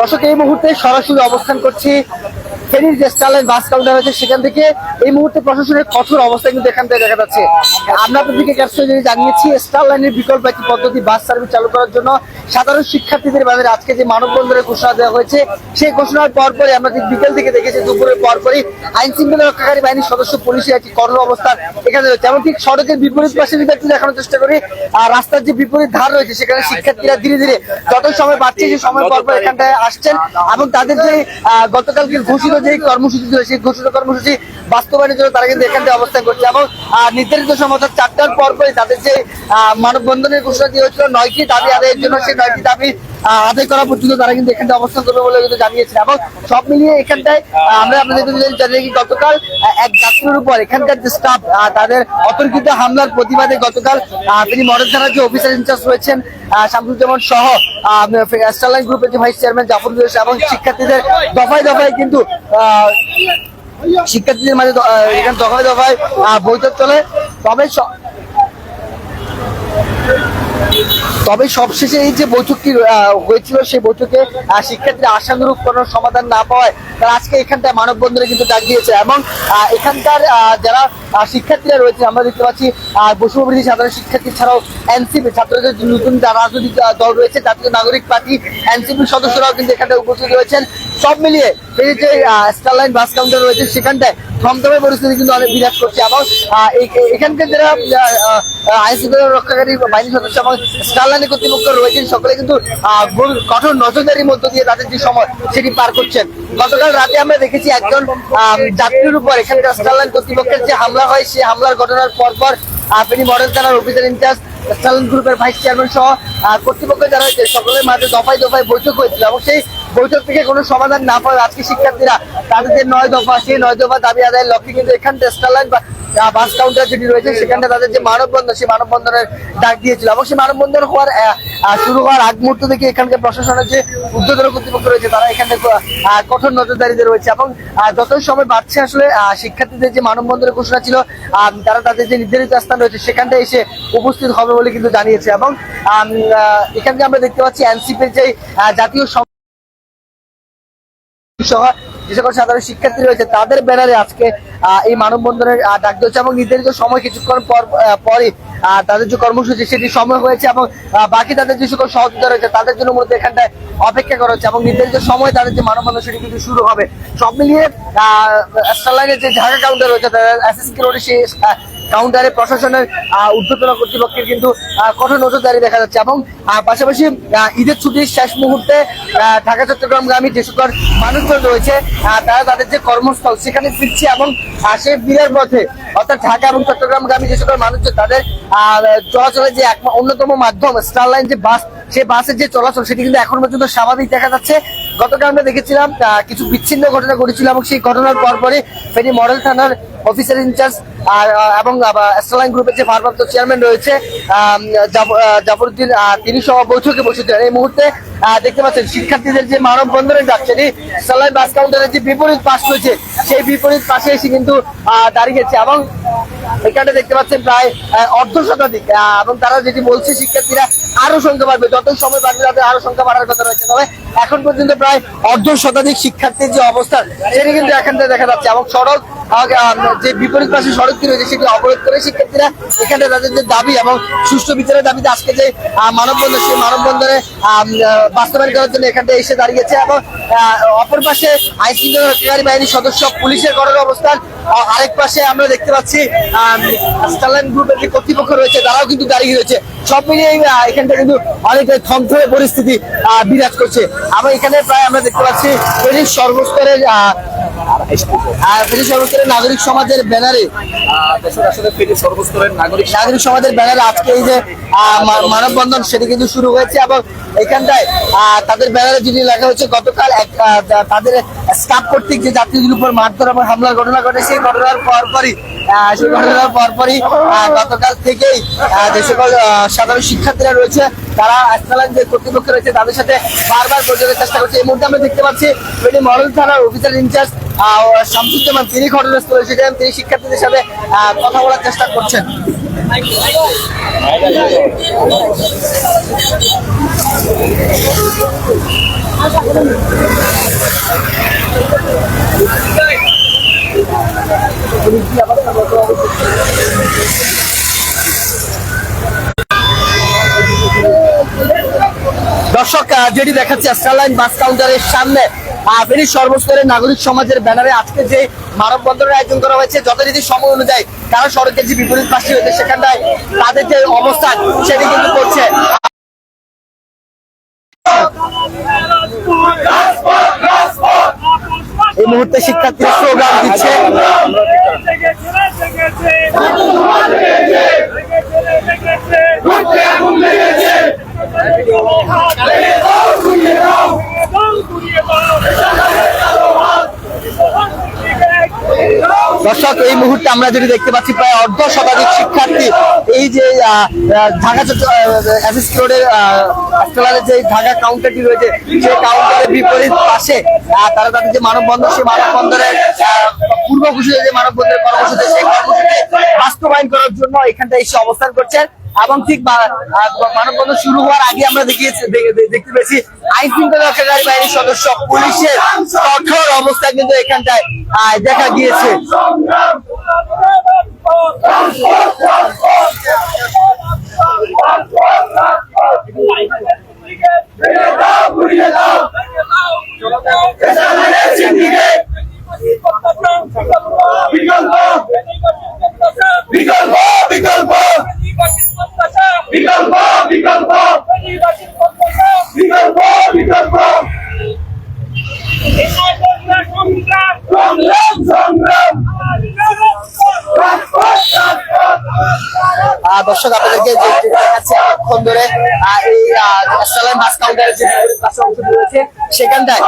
দর্শক এই মুহূর্তে সরাসরি অবস্থান করছি ফেনীর যে স্টারলাইন বাস কাউন্টার আছে সেখান থেকে এই মুহূর্তে প্রশাসনের কঠোর অবস্থা কিন্তু এখান থেকে দেখা যাচ্ছে। আমরা আপনাদেরকে ক্যাপশন জানিয়েছি স্টারলাইনের বিকল্প একটি পদ্ধতি বাস সার্ভিস চালু করার জন্য সাধারণ শিক্ষার্থীদের বাজারে আজকে যে মানববন্ধনের ঘোষণা দেওয়া হয়েছে সেই ঘোষণার পরপরই আমরা ঠিক বিকেল থেকে দেখেছি দুপুরের পরপরই আইন শৃঙ্খলা রক্ষাকারী বাহিনীর সদস্য পুলিশের একটি কর্ম অবস্থান এখানে রয়েছে। এবং ঠিক সড়কের বিপরীত পাশে যদি একটু দেখানোর চেষ্টা করি আর রাস্তার যে বিপরীত ধার রয়েছে সেখানে শিক্ষার্থীরা ধীরে ধীরে যত সময় বাড়ছে সেই সময় পর পর এখানটায় আসছেন এবং তাদের যে আহ, গতকালকে ঘোষিত যে কর্মসূচি ছিল, সেই ঘোষিত কর্মসূচি বাস্তবায়নের জন্য তারা কিন্তু এখান থেকে অবস্থান করছে এবং নির্ধারিত সময় অর্থাৎ চারটার পর পরই তাদের যে মানববন্ধনের ঘোষণা দিয়ে হয়েছিল, নয়টি দাবি আদায়ের জন্য সেই নয়টি দাবি আদায় করা পর্যন্ত তারা কিন্তু এখানটায় অবস্থান করবে বলে কিন্তু জানিয়েছেন। এবং সব মিলিয়ে এখানটায় আমরা আপনাদের যদি জানি কি গতকাল এক যাত্রীর উপর এখানকার যে স্টাফ তাদের অতর্কিত হামলার প্রতিবাদে গতকাল তিনি মডেল থানার যে অফিসার ইনচার্জ রয়েছেন শামসুজ্জামান সহ স্টারলাইন গ্রুপের যে ভাইস চেয়ারম্যান জাফর এবং শিক্ষার্থীদের দফায় দফায় কিন্তু শিক্ষার্থীদের মাঝে এখানে দফায় দফায় বৈঠক চলে। তবে তবে সবশেষে এই যে বৈঠকটি হয়েছিল সেই বৈঠকে শিক্ষার্থীরা আশানুরূপ কোনো সমাধান না পাওয়ায় তারা আজকে এখানটায় মানববন্ধনে কিন্তু ডাক দিয়েছে এবং এখানকার যারা শিক্ষার্থীরা রয়েছে আমরা দেখতে পাচ্ছি আহ, বসুবিধি সাধারণ শিক্ষার্থী ছাড়াও এনসিপি ছাত্রদের নতুন রাজনৈতিক দল রয়েছে জাতীয় নাগরিক পার্টি এনসিপির সদস্যরাও কিন্তু এখানটায় উপস্থিত রয়েছেন। সব মিলিয়ে এই যে স্টারলাইন বাস কাউন্টার রয়েছে সেখানটায় থমথমে পরিস্থিতি কিন্তু অনেক বিরাজ করছে। এবং এখানকার যারা আইন শৃঙ্খলা রক্ষাকারী বাহিনীর সদস্য এবং স্টারলাইনের কর্তৃপক্ষ রয়েছেন সকলে কিন্তু কঠোর নজরদারির মধ্য দিয়ে তাদের যে সময় সেটি পার করছেন। গতকাল রাতে আমরা দেখেছি একজন যাত্রীর উপর এখানকার স্টারলাইন কর্তৃপক্ষের যে হামলা হয় সেই হামলার ঘটনার পর পর আহ, তিনি মডেল থানার অফিসার ইনচার্জ স্টারলাইন গ্রুপের ভাইস চেয়ারম্যান সহ কর্তৃপক্ষ যারা সকলের মাঝে দফায় দফায় বৈঠক হয়েছিল এবং সেই বৈঠক থেকে কোনো সমাধান না পাওয়া আজকে শিক্ষার্থীরা তাদের যে নয় দফা সেই নয় দফা দাবি আদায়ের লক্ষ্যে কিন্তু এখান থেকে স্টারলাইন বা বাস কাউন্টার যেটি রয়েছে, সেখানটা তাদের যে মানববন্ধন, সেই মানববন্ধনের ডাক দিয়েছিল। এবং সেই মানববন্ধন হওয়ার শুরু হওয়ার আগ মুহূর্ত থেকে এখানকার প্রশাসনের যে উদ্যোতন কর্তৃপক্ষ রয়েছে, তারা এখানে কঠোর নজরদারিতে রয়েছে এবং যত সময় বাড়ছে আসলে শিক্ষার্থীদের যে মানববন্ধনের ঘোষণা ছিল তারা তাদের যে নির্ধারিত স্থান রয়েছে, সেখানটা এসে উপস্থিত হবে বলে কিন্তু জানিয়েছে এবং এখানকে আমরা দেখতে পাচ্ছি এনসিপির যে জাতীয় সহ যে সকল সাধারণ শিক্ষার্থী রয়েছে, তাদের ব্যানারে আজকে এই মানববন্ধনের ডাক দিয়েছে এবং নির্ধারিত সময় কিছুক্ষণ পর পরে তাদের যে কর্মসূচি, সেটি সময় হয়েছে এবং বাকি তাদের যে সকল সহযোগিতা রয়েছে, তাদের জন্য মূলত এখানটায় অপেক্ষা করা হচ্ছে এবং নির্ধারিত সময় তাদের যে মানববন্ধন, সেটি কিন্তু শুরু হবে। সব মিলিয়ে স্টারলাইনের যে ঢাকা কাউন্টার রয়েছে, তাদের এসএসকে রোডে কাউন্টারে প্রশাসনের ঊর্ধ্বতন কর্তৃপক্ষের কিন্তু কঠোর নজরদারি দেখা যাচ্ছে এবং পাশাপাশি ঈদের ছুটির শেষ মুহূর্তে ঢাকা চট্টগ্রামগামী যে সকল মানুষজন রয়েছে তারা তাদের যে কর্মস্থল সেখানে ফিরছে এবং সেই বীরের পথে অর্থাৎ ঢাকা এবং চট্টগ্রাম চট্টগ্রামগামী যে সকল মানুষজন, তাদের চলাচলের যে অন্যতম মাধ্যম স্টারলাইন যে বাস সেই বাসের যে চলাচল, সেটি কিন্তু এখন পর্যন্ত স্বাভাবিক দেখা যাচ্ছে। গতকাল আমরা দেখেছিলাম কিছু বিচ্ছিন্ন ঘটনা ঘটেছিল এবং সেই ঘটনার পরপরই ফেনী মডেল থানার অফিসার ইনচার্জ আর এবং স্টারলাইন গ্রুপের যে ভারপ্রাপ্ত চেয়ারম্যান রয়েছে জাফরুদ্দিন তিনি সহ বৈঠকে বসেছিলেন এই মুহূর্তে দেখতে পাচ্ছেন শিক্ষার্থীদের যে মানববন্ধনের ডাক, সেটি স্টারলাইন বাস কাউন্টারের যে বিপরীত পাশ রয়েছে, সেই বিপরীত পাশে এসে কিন্তু দাঁড়িয়েছে এবং এখানে দেখতে পাচ্ছেন প্রায় অর্ধ শতাধিক এবং তারা যেটি বলছে, শিক্ষার্থীরা আরও সংখ্যা বাড়বে। যত সময় বাড়বে, তাদের আরও সংখ্যা বাড়ার কথা রয়েছে। তবে এখন পর্যন্ত প্রায় অর্ধ শতাধিক শিক্ষার্থীর যে অবস্থান, সেটি কিন্তু এখান থেকে দেখা যাচ্ছে। এবং সড়ক যে বিপরীত পাশে সড়কটি রয়েছে সেটি অবরোধ করে শিক্ষার্থীরা এখানে তাদের যে দাবি এবং সুষ্ঠু বিচারের দাবিতে আজকে যে মানববন্ধন, সেই মানববন্ধনে বাস্তবায়ন করার জন্য এখানটা এসে দাঁড়িয়েছে এবং অপর পাশে আইন শৃঙ্খলা বাহিনীর সদস্য পুলিশের কঠোর অবস্থান আরেক পাশে আমরা দেখতে পাচ্ছি গ্রুপের যে কর্তৃপক্ষ রয়েছে, তারাও কিন্তু দাঁড়িয়ে রয়েছে। সব মিলিয়ে এখানটা কিন্তু অনেক থমথমে পরিস্থিতি বিরাজ করছে। আবার এখানে প্রায় আমরা দেখতে পাচ্ছি সর্বস্তরের সর্বস্তরের নাগরিক সমাজের ব্যানারে নাগরিক সমাজের ব্যানারে আজকে এই যে মানববন্ধন, সেটি কিন্তু শুরু হয়েছে এবং এখানটায় তাদের ব্যানারে যিনি লেখা হচ্ছে গতকাল তাদের স্টাফ কর্তৃক যে যাত্রীদের উপর মারধর এবং হামলার ঘটনা ঘটে, সেই ঘটনার পরপরই সেই ঘটনার পরপরই গতকাল থেকেই যে সকল সাধারণ শিক্ষার্থীরা রয়েছে তারা স্টারলাইন যে কর্তৃপক্ষ রয়েছে তাদের সাথে বারবার যোগাযোগের চেষ্টা করছে। এই মুহূর্তে আমরা দেখতে পাচ্ছি ফেনী মডেল থানার অফিসার ইনচার্জ শামসুজ্জামান। তিনি ঘটনাস্থলে এসেছেন, তিনি শিক্ষার্থীদের সাথে কথা বলার চেষ্টা করছেন। দর্শক যেটি দেখাচ্ছে স্টারলাইন বাস কাউন্টারের সামনে ফেনী সর্বস্তরের নাগরিক সমাজের ব্যানারে আজকে যে মানববন্ধনের আয়োজন করা হয়েছে, যথারীতি সময় অনুযায়ী তারা সড়কের যে বিপরীত পাশে হয়েছে সেখানটায় তাদের যে অবস্থান, সেটি কিন্তু করছে। এই মুহূর্তে শিক্ষার্থীরা স্লোগান দিচ্ছে। দর্শক, এই মুহূর্তে আমরা যেটি দেখতে পাচ্ছি, প্রায় অর্ধ শতাধিক শিক্ষার্থী এই যে ঢাকা এসএস রোডের যে ঢাকা কাউন্টারটি রয়েছে, সেই কাউন্টারের বিপরীত পাশে তারা তাদের যে মানববন্ধন, সেই মানববন্ধনের পূর্ব ঘোষিত যে মানববন্ধনের কর্মসূচি, সেই কর্মসূচি বাস্তবায়ন করার জন্য এখানটায় এসে অবস্থান করছেন। এবং ঠিক মানববন্ধন শুরু হওয়ার আগে আমরা দেখিয়েছি দেখতে পেয়েছি আইন শৃঙ্খলা রক্ষাকারী বাহিনীর সদস্য পুলিশের কঠোর অবস্থা কিন্তু এখানটায় দেখা গিয়েছে। বিকল্প বিকল্প বিকল্প বিকল্প দর্শক আপনাদেরকে এতক্ষণ ধরে সেখানটায়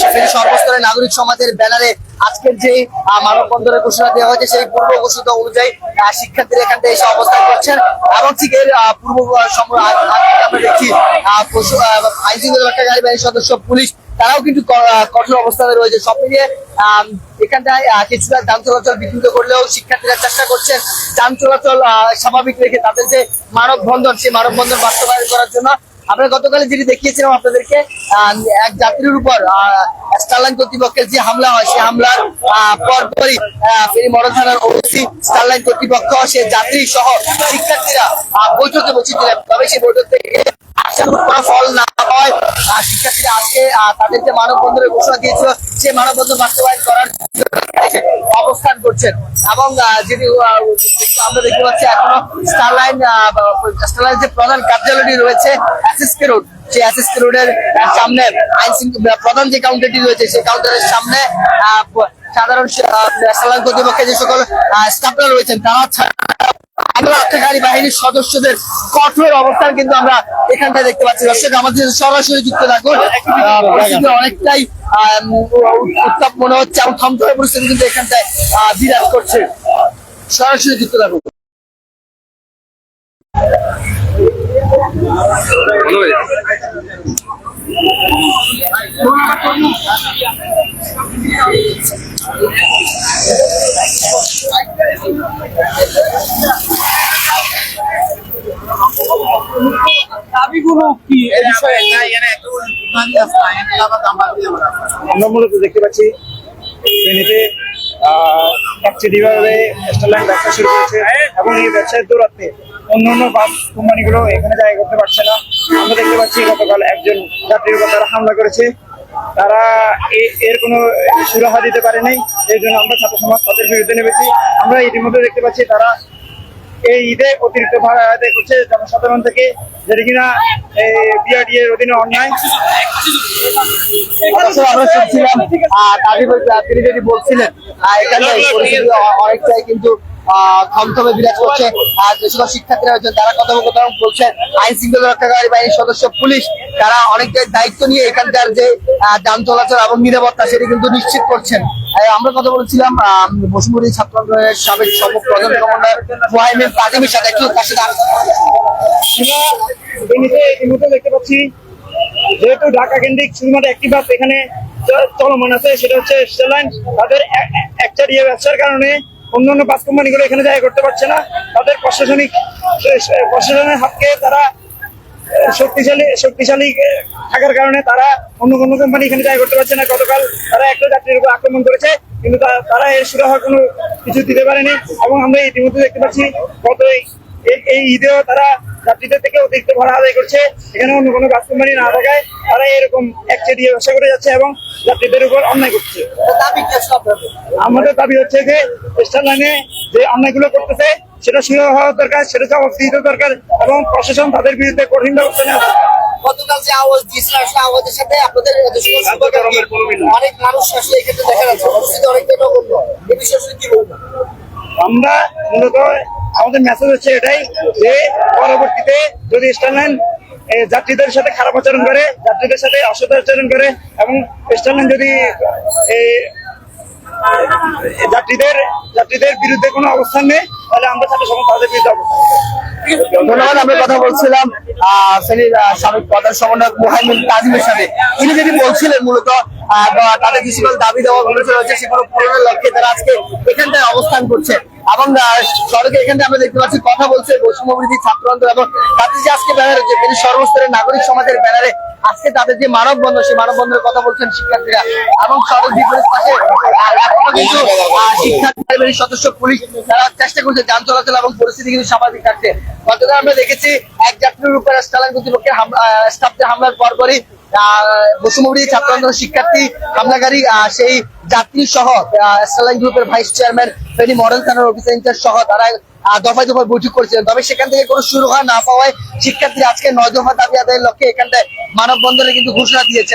সেখানে সর্বস্তরের নাগরিক সমাজের ব্যানারে আজকের যে আহ, মানববন্ধনের ঘোষণা দেওয়া হয়েছে সেই পূর্ব ঘোষিত অনুযায়ী শিক্ষার্থীরা এখানটায় এসে অবস্থান করছেন। এবং ঠিক এর পূর্ব থেকে আমরা দেখছি আইন শৃঙ্খলা রক্ষাকারী বাহিনীর সদস্য পুলিশ তারাও কিন্তু কঠোর অবস্থানে রয়েছে। সব মিলিয়ে এখানটায় কিছুটা যান চলাচল বিঘ্নিত করলেও শিক্ষার্থীরা চেষ্টা করছেন যান চলাচল স্বাভাবিক রেখে তাদের যে মানববন্ধন সেই মানববন্ধন বাস্তবায়ন করার জন্য আমরা গতকালে যেটি দেখিয়েছিলাম আপনাদেরকে এক যাত্রীর উপর স্টারলাইন কর্তৃপক্ষের যে হামলা হয় সেই হামলার পরপরই ফেনী মডেল থানার ওসি স্টারলাইন কর্তৃপক্ষ, সে যাত্রী সহ শিক্ষার্থীরা বৈঠকে বসেছিলেন তবে সেই বৈঠক থেকে ফল না হয় শিক্ষার্থীরা আজকে তাদের যে মানববন্ধনের ঘোষণা দিয়েছিল। সেই মানববন্ধন বাস্তবায়ন করার অবস্থান করছেন। এবং যেটি আমরা দেখতে পাচ্ছি এখনও স্টারলাইন স্টারলাইন যে প্রধান কার্যালয়টি রয়েছে এসএসকে রোড সেই এসএসকে রোডের সামনে আইন প্রধান যে কাউন্টারটি রয়েছে, সেই কাউন্টারের সামনে সাধারণ স্টারলাইন কর্তৃপক্ষের যে সকল স্টাফরা রয়েছেন, তারা আইন রক্ষাকারী বাহিনীর সদস্যদের কঠোর অবস্থান কিন্তু আমরা এখানটায় দেখতে পাচ্ছি। দর্শক, আমাদের সরাসরি যুক্ত থাকুন। অনেকটাই উত্তাপ মনে হচ্ছে এবং থমথমে পরিস্থিতি কিন্তু এখানটায় বিরাজ করছে। সরাসরি যুক্ত থাকুন। দাবিগুলো কি? এ বিষয়ে আমরা মূলত দেখতে পাচ্ছি ফেনীতে আহ, একচেটিয়াভাবে স্টারলাইন ব্যবসা শুরু করেছে এবং এই ব্যবসায় দৌড়াতে অন্য অন্য বাস কোম্পানিগুলো এখানে জায়গা করতে পারছে না। আমরা দেখতে পাচ্ছি গতকাল একজন যাত্রীর উপর তারা হামলা করেছে। তারা এর কোনো সুরাহা দিতে পারে নাই। এই জন্য আমরা ছাত্র সমাজ তাদের বিরুদ্ধে নেমেছি। আমরা ইতিমধ্যে দেখতে পাচ্ছি তারা এই ঈদে অতিরিক্ত ভাড়া আদায় করছে জনসাধারণ থেকে। যেটা কিনা বিআরডি এর অধীনে অন্যায়। অবশ্য আমরা শুনছিলাম তিনি যেটি বলছিলেন এখানে পরিস্থিতি অনেকটাই কিন্তু থমথমে বিরাজ করছে। আর যে সকল শিক্ষার্থীরা রয়েছে তারা কথোপকথন বলছে আইন শৃঙ্খলা রক্ষাকারী বাহিনীর সদস্য পুলিশ তারা অনেকটাই দায়িত্ব নিয়ে এখানকার যে যান চলাচল এবং নিরাপত্তা সেটি কিন্তু নিশ্চিত করছেন। আমরা কথা বলছিলাম আহ, বসুমতী ছাত্র আন্দোলনের সাবেক সব প্রধান কমান্ডার মোহাইমিন তাজিমের সাথে। একটু ইতিমধ্যে দেখতে পাচ্ছি যেহেতু ঢাকা কেন্দ্রিক শুধুমাত্র একটি বাস এখানে চলমান আছে সেটা হচ্ছে তাদের একটা ব্যবসার কারণে অন্যান্য বাস কোম্পানিগুলো এখানে জায়গা করতে পারছে না। তাদের প্রশাসনিক প্রশাসনের হাতকে তারা শক্তিশালী শক্তিশালী থাকার কারণে তারা অন্য কোনো কোম্পানি এখানে জায়গা করতে পারছে না। গতকাল তারা একটা যাত্রীর উপর আক্রমণ করেছে, কিন্তু তারা এর সুরাহা কোনো কিছু দিতে পারেনি এবং আমরা ইতিমধ্যে দেখতে পাচ্ছি গত এই ঈদেও তারা যাত্রীদের থেকে অতিরিক্ত ভাড়া আদায় করছে। এখানে অন্য কোনো বাস কোম্পানি না থাকায় তারা এরকম একচেটিয়ে ব্যবসা করে যাচ্ছে এবং যাত্রীদের উপর অন্যায় করছে? আমাদের দাবি হচ্ছে যে স্টেশন লাইনে যে অন্যায়গুলো করতেছে সেটা সুরাহা হওয়া দরকার সেটা জবাব দিতে দরকার এবং প্রশাসন তাদের বিরুদ্ধে কঠিন ব্যবস্থা নেওয়া। গতকাল যে আওয়াজ দিয়েছিল আসলে আওয়াজের সাথে আপনাদের অনেক মানুষ আসলে এক্ষেত্রে দেখা যাচ্ছে উপস্থিতি অনেকটাই নগণ্য এই বিষয়ে আসলে কি বলবেন? আমরা মূলত আমাদের মেসেজ হচ্ছে এটাই যে পরবর্তীতে যদি স্টারলাইন যাত্রীদের সাথে খারাপ আচরণ করে, যাত্রীদের সাথে অসৎ আচরণ করে এবং স্টারলাইন যদি যাত্রীদের যাত্রীদের বিরুদ্ধে কোনো অবস্থান নেই তাহলে আমরা সাথে সঙ্গে তাদের বিরুদ্ধে অবস্থান। ধন্যবাদ, আমরা কথা বলছিলাম শ্রেণির সাবেক প্রধান সমন্বয়ক মোহাইমিন তাজিমের সাথে তিনি যদি বলছিলেন মূলত তাদের যে সকল দাবি দেওয়া গুলো রয়েছে সেগুলো পূরণের লক্ষ্যে তারা আজকে এখানটায় অবস্থান করছে। এবং সড়কে এখানটা আমরা দেখতে পাচ্ছি, কথা বলছে ছাত্র আন্দোলন এবং তাদের যে আজকে ব্যানার হচ্ছে সর্বস্তরের নাগরিক সমাজের ব্যানারে আজকে তাদের যে মানববন্ধন সেই মানববন্ধনের কথা বলছেন শিক্ষার্থীরা। এবং সড়ক বিপরীত পাশে এখনও কিন্তু শিক্ষার্থী সদস্য পুলিশ তারা চেষ্টা করছে যান চলাচল এবং পরিস্থিতি কিন্তু স্বাভাবিক রাখতে গতকাল আমরা দেখেছি, এক যাত্রীর উপর স্টালান কর্তৃপক্ষের স্টাফদের হামলার পরপরই বসুমবরী ছাত্র আন্দোলন শিক্ষার্থী হামলাকারী সেই যাত্রী সহ স্টারলাইন গ্রুপের ভাইস চেয়ারম্যান ফেনী মডেল থানার অফিসার ইনচার্জ সহ তারা দফায় দফায় বৈঠক করেছিলেন। তবে সেখান থেকে কোনো শুরু হওয়া না পাওয়ায় শিক্ষার্থীরা আজকে নয় দফা দাবি আদায়ের লক্ষ্যে এখানটায় মানববন্ধনে কিন্তু ঘোষণা দিয়েছে